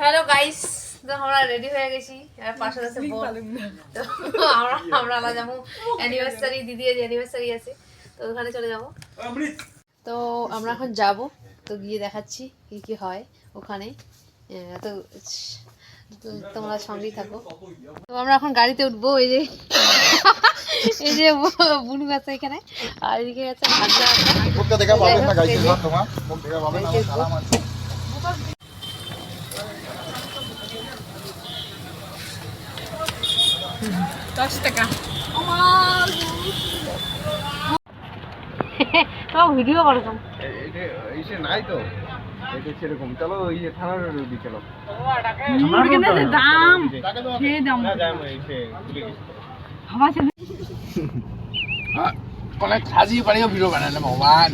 Hello guys তো আমরা ready হয়ে গেছি। আর পাশে আছে বোন। তো আমরা আমরা আলাদা যাব অ্যানিভার্সারি দিদির অ্যানিভার্সারি আছে। তো ওখানে চলে যাব। তো আমরা এখন যাব। তো গিয়ে দেখাচ্ছি কি কি হয় ওখানে। তো তোমরা সঙ্গেই থাকো। তো আমরা এখন গাড়িতে উঠবো এই যে। এই যে বুনু আছে এখানে। আর এদিকে আছে ভাজা আছে। মুখটা দেখা পাবেন না গাইছে এই যে- ঘর তোমার মুখ দেখা পাবেন না আমার সালাম আছে দশ টাকা। তোমার ভিডিও করো তো। এইসে নাই তো এটা সেরকম চলো ওই যে থানার দিকে চলো দাম খেয়ে দাম অনেক সাজিয়ে পারিও ভিডিও বানালে ভগবান।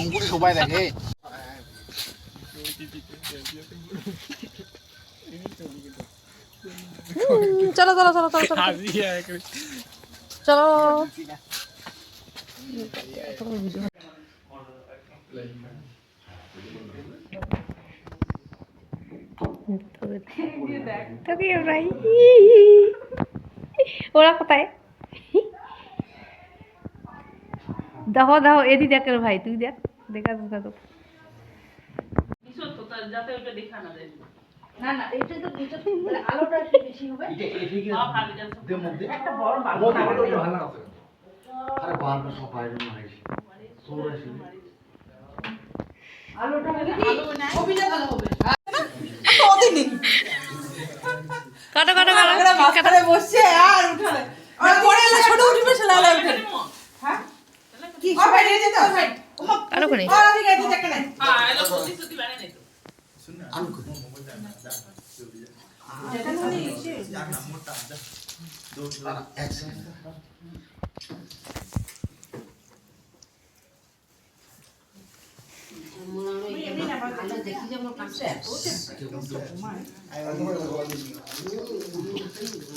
অঙ্কুরে সবাই দেখে চলো চলো চলো চলো চলো। চলো। ওরা কোথায়? দেখো দেখো এদি দেখ ভাই তুই দেখ দেখা দেখা তো আরে বারবার সব বাইরে না আইছি চৌরাশি কাটো কাটো কাটো। মাঝখানে বসছে আর উঠানে। আর পরে এলে ছোট উঠবে সেলা এলে উঠানে হ্যাঁ? কি? নিয়ে যেতে করে আর আমি গাইতে চাকে নাই ও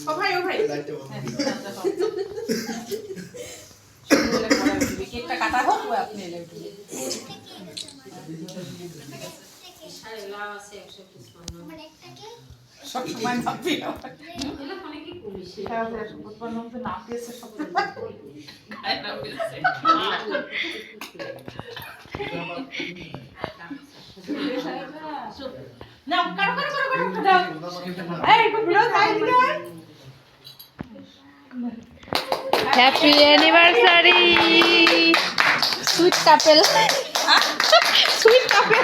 ভাই কাটা হোক আপনি না পেয়েছে সব না এই তাই দিকে happy anniversary sweet couple sweet couple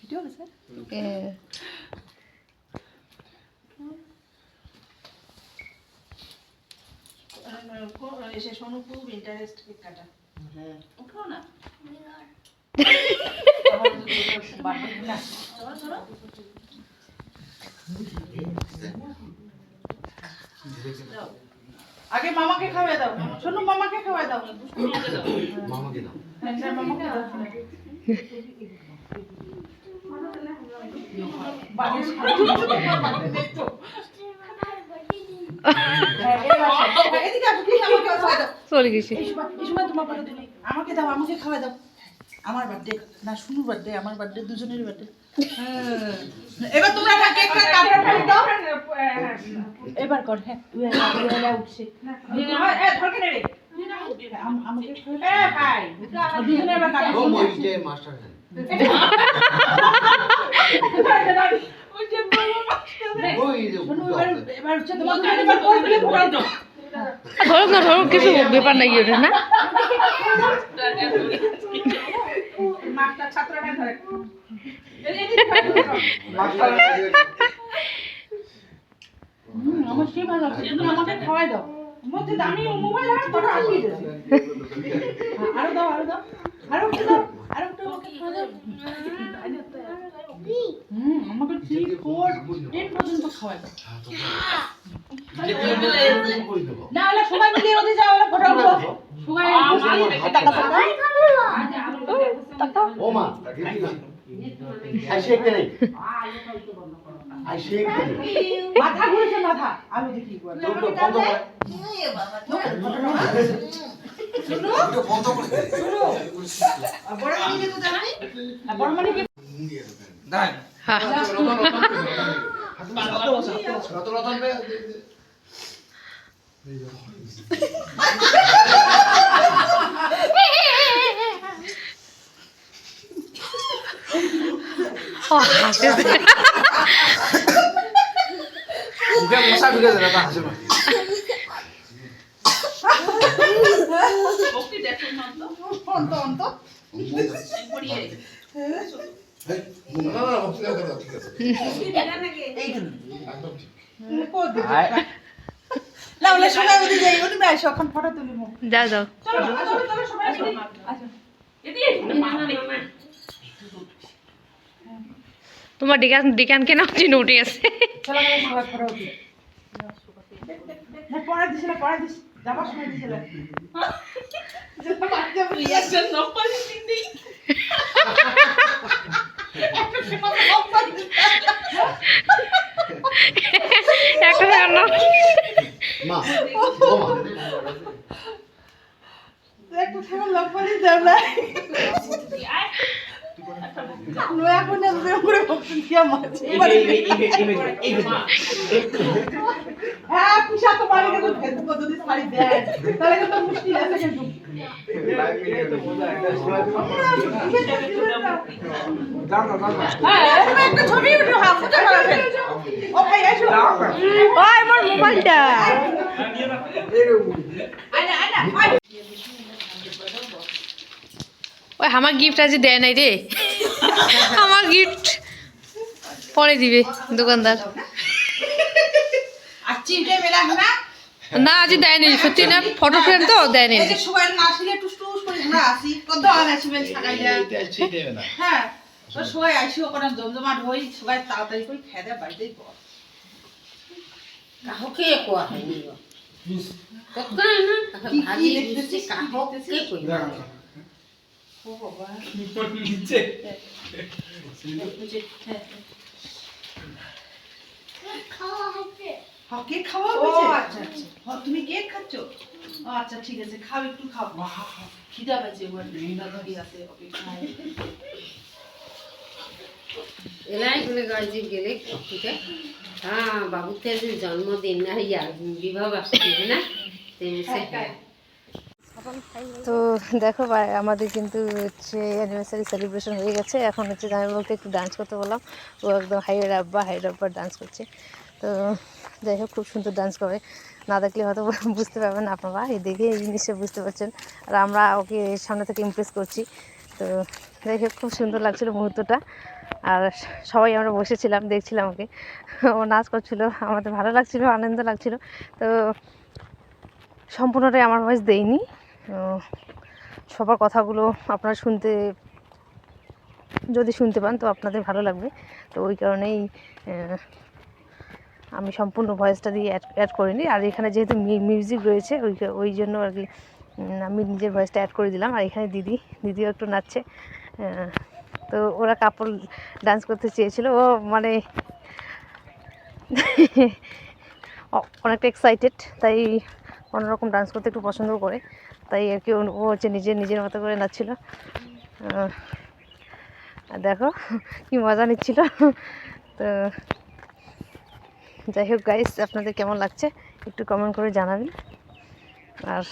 video এসে শোনো খুব ইন্টারেস্ট কাটা উঠো না না আগে মামাকে খাওয়া দাও। শোনো মামাকে খাওয়া দাও মামাকে দাও। হ্যাঁ, মামাকে দাও বাড়ির সামনে দেখতো। হ্যাঁ, এবার আসো। হ্যাঁ, এদিকে আসো, please আমাকে খাওয়া দাও। চলে গেছি। আমাকে দাও আমাকে খাওয়া দাও আমার বার্থডে না শুনু বার্থডে আমার বার্থডে দুজনেরই বার্থডে এবার তোমরা একটা কেকটা দাও এবার কর হ্যাঁ উঠছে আমাকে ভাই মাস্টার ধরুক না ধরুক কিছু ব্যাপার নাই ওটা না? আমার সেই ভালো লাগছে তুমি আমাকে খাওয়াই দাও মধ্যে দামি মোবাইল আর তোরা আটকে দিয়েছে আরও দাও আরও দাও। আরও একটু দাও আরও একটু। আমাকে খাওয়া দাও হুম আমাকে থ্রি ফোর টেন পর্যন্ত খাওয়াই না হলে সবাই মিলে ওদের যাও ওরা ফটো উঠো। সবাই টাকা। টাকা ও মা আইসে একটা নেই? আইসে একটা নেই? মাথা ঘুরেছে আমি দেখি বড় মানিকে দাঁড়ান। মুখে মশা ঢুকে যাবে তা হাসি মারি অন্ত অন্ত না যাও। যাও তোমার ডিকান ডিকানকে নাও চিনে উঠে গেছে? চলো আমরা সবাই ফটো উঠি না। পড়া দিছিল পড়া দিছ যাবার সময় দিছিল একটা সেকেন্ড নাও। একটু থাকা লোক বলি দেবলা নয়া কোনে করে ভক্তি দিয়া মাছ হ্যাঁ পিসা তো বাড়ি গেছে ফেসবুক যদি শাড়ি দেয়? তাহলে কিন্তু মুশকিল আছে কিন্তু। যাও না যাও না হ্যাঁ আমার মোবাইলটা। ওই আমার গিফট আজ দেয় নাই রে। আমার গিফট পরে দিবে দোকানদার। না না আজ দেয়নি সত্যি না? ফটো ফ্রেম তো দেয়নি। এই যে সবাই না আসলে করে আমরা আসি কত আর আসবেন হ্যাঁ তো সবাই আইসি ওখানে জমজমাট হই সবাই তাড়াতাড়ি করে খেয়ে দেয় বাড়িতেই পর। কাহকে কোৱা হয়নি না? কি- কি ভাজি দেখতেছিস? কাহকে কই ও বাবা। নিচে। হ্যাঁ, কেক খাওয়া হয়েছে আচ্ছা আচ্ছা। হ্যাঁ, তুমি কেক খাচ্ছ? আচ্ছা ঠিক আছে খাও একটু খাও। খিদা ওর দাদি আছে এলাই গেলে ঠিক হ্যাঁ বাবুতে জন্মদিন না ইয়া বিবাহ না? তো দেখো বা- আমাদের কিন্তু হচ্ছে অ্যানিভার্সারি সেলিব্রেশন হয়ে গেছে। এখন হচ্ছে আমি বলতে একটু ডান্স করতে বললাম। ও একদম হাই রাব্বা হাই রাব্বা ডান্স করছে। তো যাই হোক, খুব সুন্দর ডান্স করে না দেখলে হয়তো বুঝতে পারবেন আপনারা, এই দেখে এই জিনিসটা বুঝতে পারছেন। আর আমরা ওকে সামনে থেকে ইমপ্রেস করছি। তো যাই হোক, খুব সুন্দর লাগছিল মুহূর্তটা। আর সবাই আমরা বসেছিলাম, দেখছিলাম ওকে। ও নাচ করছিল, আমাদের ভালো লাগছিল, আনন্দ লাগছিল। তো সম্পূর্ণটাই আমার ভয়েস দেইনি তো সবার কথাগুলো আপনারা শুনতে, যদি শুনতে পান তো আপনাদের ভালো লাগবে। তো ওই কারণেই আমি সম্পূর্ণ ভয়েসটা দিয়ে অ্যাড অ্যাড করিনি। আর এখানে যেহেতু মিউজিক রয়েছে, ওই ওই জন্য আর কি আমি নিজের ভয়েসটা অ্যাড করে দিলাম। আর এখানে দিদি, দিদিও একটু নাচছে। তো ওরা কাপড় ডান্স করতে চেয়েছিল। ও মানে অনেকটা এক্সাইটেড তাই অন্যরকম ডান্স করতে একটু পছন্দ করে। তাই আর কি ও- হচ্ছে নিজের নিজের মতো করে নাচছিল। আর দেখো, কি মজা নিচ্ছিল। তো যাই হোক গাইস আপনাদের কেমন লাগছে? একটু কমেন্ট করে জানাবেন। আর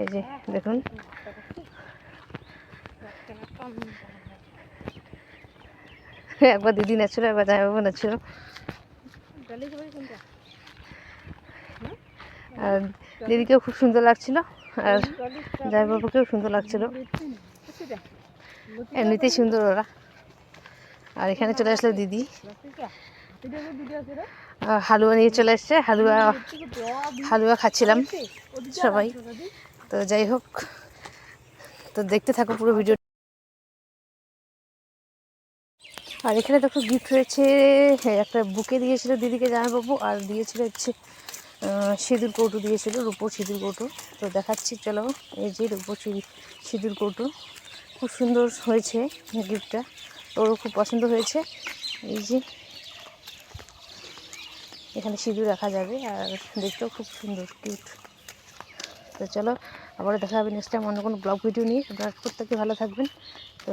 এই যে, দেখুন। একবার দিদি নাচছিল, একবার জামাইবাবু নাচছিল। আর দিদিকেও খুব সুন্দর লাগছিল, আর জামাইবাবুকেও সুন্দর লাগছিল। এমনিতেই সুন্দর ওরা। আর এখানে চলে আসলো দিদি। হালুয়া নিয়ে চলে এসছে হালুয়া হালুয়া খাচ্ছিলাম সবাই। তো যাই হোক তো দেখতে থাকো পুরো ভিডিও আর এখানে দেখো গিফট রয়েছে হ্যাঁ, একটা বুকে দিয়েছিল দিদিকে জামাইবাবু আর দিয়েছিল হচ্ছে সিঁদুর কৌটো দিয়েছিল রূপোর সিঁদুর কৌটো। তো দেখাচ্ছি চলো এই যে রূপোর সিঁদুর কৌটো। খুব সুন্দর হয়েছে গিফটটা ওরও খুব পছন্দ হয়েছে। এই যে, এখানে সিঁদুর রাখা যাবে আর দেখতেও খুব সুন্দর কিউট তো চলো আবার দেখা হবে নেক্সট টাইম অন্য কোনো ব্লগ ভিডিও নিয়ে। আপনারা প্রত্যেকে ভালো থাকবেন। তো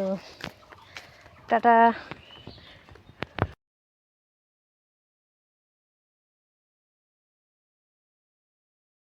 টাটা।